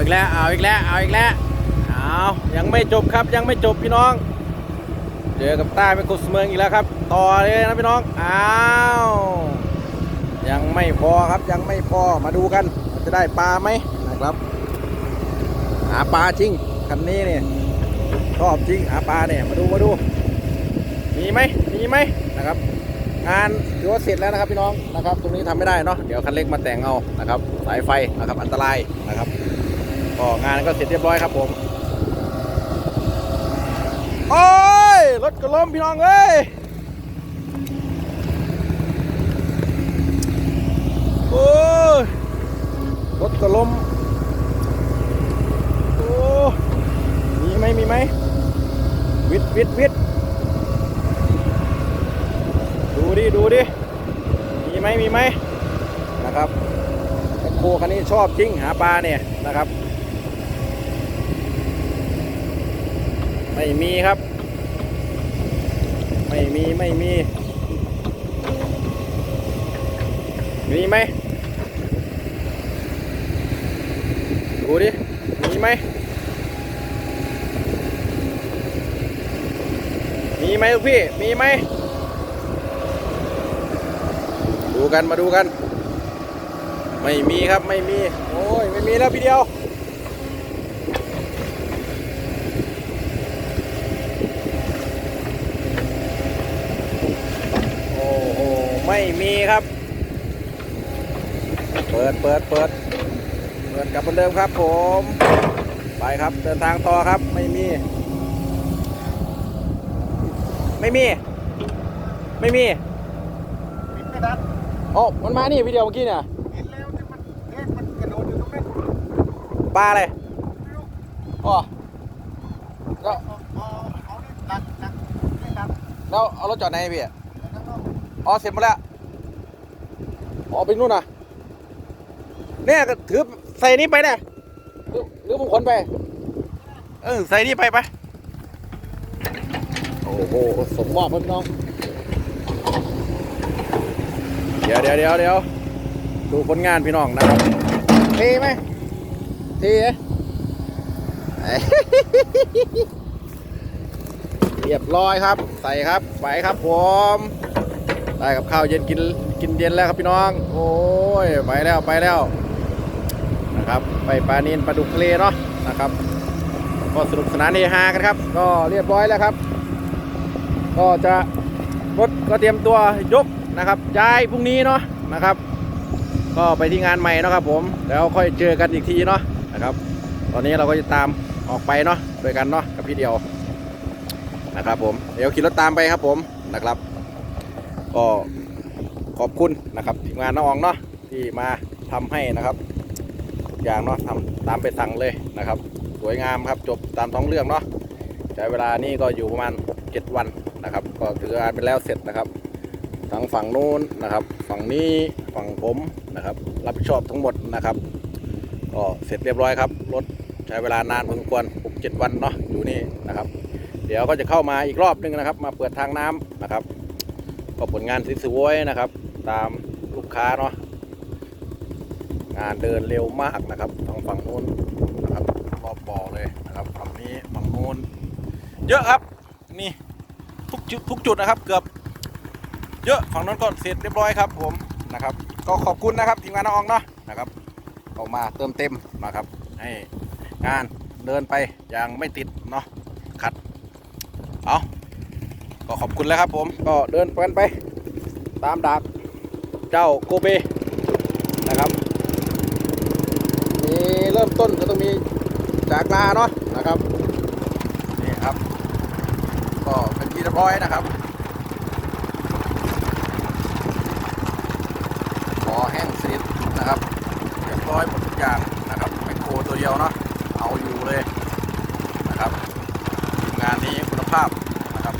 อีกแล้วเอาอีกแล้วเอาอีกแล้วเอายังไม่จบครับยังไม่จบพี่น้อง เจอกับใต้เป็นกุศเมืองอีกแล้วครับ ต่อเลยนะพี่น้องอ้าวยังไม่พอครับยังไม่พอมาดูกันจะได้ปลาไหมนะครับ หาปลาจริงคันนี้เนี่ยชอบจริงหาปลาเนี่ยมาดูมาดูมีไหมมีไหมนะครับ งานถือว่าเสร็จแล้วนะครับพี่น้องนะครับ ตรงนี้ทำไม่ได้เนาะเดี๋ยวคันเล็กมาแต่งเอานะครับ สายไฟนะครับอันตรายนะครับ ก็งานก็เสร็จเรียบร้อยครับผม โอ้ย รถกระล้มพี่น้องเอ้ย โอ้ย รถกระล้ม โอ้มีไหมมีไหม วิดวิดวิดดูดิ ดูดิ มีไหมมีไหมนะครับคโคคันนี้ชอบจริงหาปลาเนี่ยนะครับ ไม่มีครับ ไม่มีไม่มี มีไหมดูดิ มีไหมมีไหมลูกพี่ มีไหม ดูกันมาดูกัน ไม่มีครับไม่มี โอ้ย ไม่มีแล้วพี่เดียว โอ้โห ไม่มีครับ เปิดเปิดเปิดเปิดกลับเหมือนเดิมครับผม ไปครับเดินทางต่อครับไม่มี ไม่มี ไม่มีปิดไม่ทันโอ้มันมานี่วิดีโอเมื่อกี้เนี่ยเห็นแล้วเนี่ยมันเอ๊ะมันกระโดดอยู่ตรงนั้นปลาอะไรไม่รู้อ๋อแล้ว เอาเอาเอานี่ดักดักไม่ดักแล้วเอารถจอดไหนพี่แล้วก็อ๋อเสร็จหมดแล้ว อ๋อไปนู่นน่ะเนี่ยก็ถือใส่นี้ไปเนี่ยหรือหรือผมขนไป เออใส่นี่ไปไปโอ้โหสมมอบครับพี่น้อง เดี๋ยวเดี๋ยวเดี๋ยวเดี๋ยวดูผลงานพี่น้องนะครับเทไหมเทไหมเรียบร้อยครับ ใส่ครับ ไปครับผม ได้กับข้าวเย็นกิน กินเย็นแล้วครับพี่น้อง โอ้ยไปแล้วไปแล้วนะครับไปปลานินปลาดุกทะเลเนาะนะครับ ก็สนุกสนานเฮฮากันครับ ก็เรียบร้อยแล้วครับ ก็จะรถก็เตรียมตัวยกนะครับย้ายพรุ่งนี้เนาะนะครับ ก็ไปที่งานใหม่เนาะครับผมแล้วค่อยเจอกันอีกทีเนาะนะครับ ตอนนี้เราก็จะตามออกไปเนาะโดวยกันเนาะกับพี่เดียวนะครับผมเดี๋ยวขี่รถตามไปครับผมนะครับ ก็ ขอบคุณนะครับทีมงานน้องอองเนาะที่มาทำให้นะครับทุกอย่างเนาะทำตามไปสั่งเลยนะครับ สวยงามครับจบตามท้องเรื่องเนาะใช้เวลานี่ก็อยู่ประมาณ 7 วันนะครับ ก็ถือว่าเป็นแล้วเสร็จนะครับทั้งฝั่งนู้นนะครับ ฝั่งนี้ฝั่งผมนะครับ รับผิดชอบทั้งหมดนะครับก็เสร็จเรียบร้อยครับรถใช้เวลานานพอสมควร6-7วันเนาะอยู่นี่นะครับ เดี๋ยวก็จะเข้ามาอีกรอบนึงนะครับ มาเปิดทางน้ำนะครับก็ผลงานสวยๆนะครับ ตามลูกค้าเนาะงานเดินเร็วมากนะครับทางฝั่งนู้นนะครับรอบบ่อเลยนะครับฝั่งนี้ฝั่งนู้นเยอะครับนี่ทุกจุดทุกจุดนะครับ เกือบ เยอะฝั่งนู้นก็เสร็จเรียบร้อยครับ ผมนะครับ ก็ขอบคุณนะครับทีมงานน้องอองเนาะนะครับออกมาเติมเต็มนะครับ ให้งานเดินไปอย่างไม่ติดเนาะขัดเอาก็ขอบคุณแล้วครับผมก็เดินกันไป ตามดัก เจ้าโกเบนะครับมีเริ่มต้นก็ต้องมีจากลาเนาะนะครับนี่ครับ ก็เป็นที่เรียบร้อยนะครับ ขอแห้งสนิทนะครับเรียบร้อยหมดทุกอย่างนะครับไมโครตัวเดียวเนาะ เอาอยู่เลยนะครับ งานนี้คุณภาพนะครับ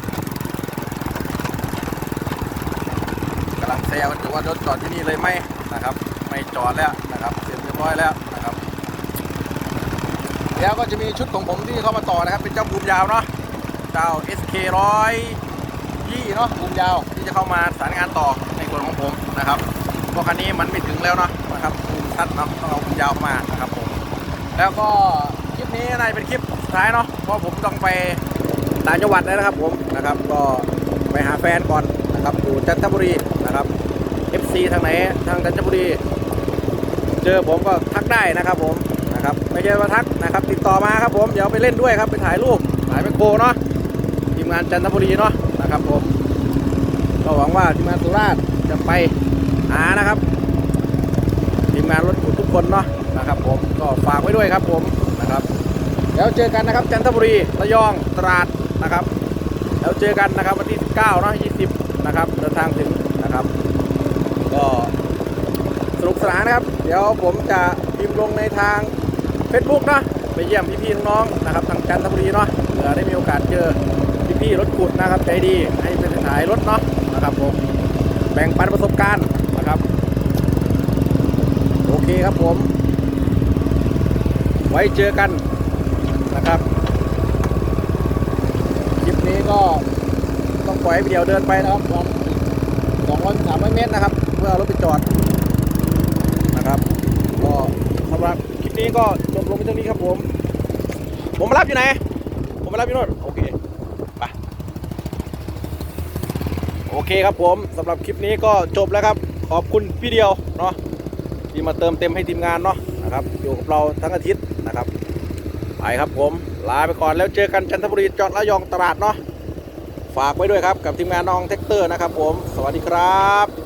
กำลังแซวกันอว่ารถจอดที่นี่เลยไหมนะครับ ไม่จอดแล้วนะครับเสร็จเรียบร้อยแล้วนะครับ แล้วก็จะมีชุดของผมที่เข้ามาต่อนะครับ เป็นเจ้าบูมยาวเนาะเจ้า SK ร้อยยี่เนาะบูมยาวที่จะเข้ามาสารงานต่อในส่วนของผมนะครับเพราะคันนี้มันไม่ถึงแล้วเนาะนะครับบูมชัดเนาะต้องเอาบูมยาวมานะครับผมแล้วก็คลิปนี้นาจะเป็นคลิปสุดท้ายเนาะเพราะผมต้องไปต่างจังหวัดแล้วนะครับผมนะครับ ก็ไปหาแฟนก่อนนะครับอยู่จันทบุรีนะครับ FC ทางไหนทางจันทบุรี เจอผมก็ทักได้นะครับผมนะครับไม่ใช่ว่าทักนะครับ ติดต่อมาครับผมเดี๋ยวไปเล่นด้วยครับไปถ่ายรูปถ่ายแมโครเนาะทีมงานจันทบุรีเนาะนะครับผมก็หวังว่าทีมงานสุราษฎร์จะไปหานะครับทีมงานรถขุดทุกคนเนาะนะครับผมก็ฝากไว้ด้วยครับผมนะครับแล้วเจอกันนะครับจันทบุรีระยองตราดนะครับแล้วเจอกันนะครับวันที่ 19เนาะ20 นะครับเดินทางถึงนะครับ ก็สนุกสนานนะครับ เดี๋ยวผมจะพิมพ์ลงในทาง Facebook เนาะไปเยี่ยมพี่ๆน้องๆนะครับทางจันทบุรีเนาะเผื่อได้มีโอกาสเจอพี่ๆรถขุดนะครับใจดีให้เป็นถ่ายรถเนาะนะครับผมแบ่งปันประสบการณ์นะครับ โอเคครับผม ไว้เจอกันนะครับคลิปนี้ก็ต้องปล่อยให้เดียวเดินไปนะครับสองร้อยสามร้อยเมตรนะครับ เพื่อเอารถไปจอดนะครับ ก็สำหรับคลิปนี้ก็จบลงไปเท่านี้ครับผม ผมมารับอยู่ไหน ผมมารับอยู่โน่นโอเคไปโอเคครับผมสำหรับคลิปนี้ก็จบแล้วครับ ขอบคุณพี่เดียวเนาะที่มาเติมเต็มให้ทีมงานเนาะนะครับอยู่กับเราทั้งอาทิตย์นะครับไปครับผมลาไปก่อนแล้วเจอกันจันทบุรีจอดระยองตลาดเนาะฝากไว้ด้วยครับกับทีมงานน้องแท็กเตอร์นะครับผม สวัสดีครับ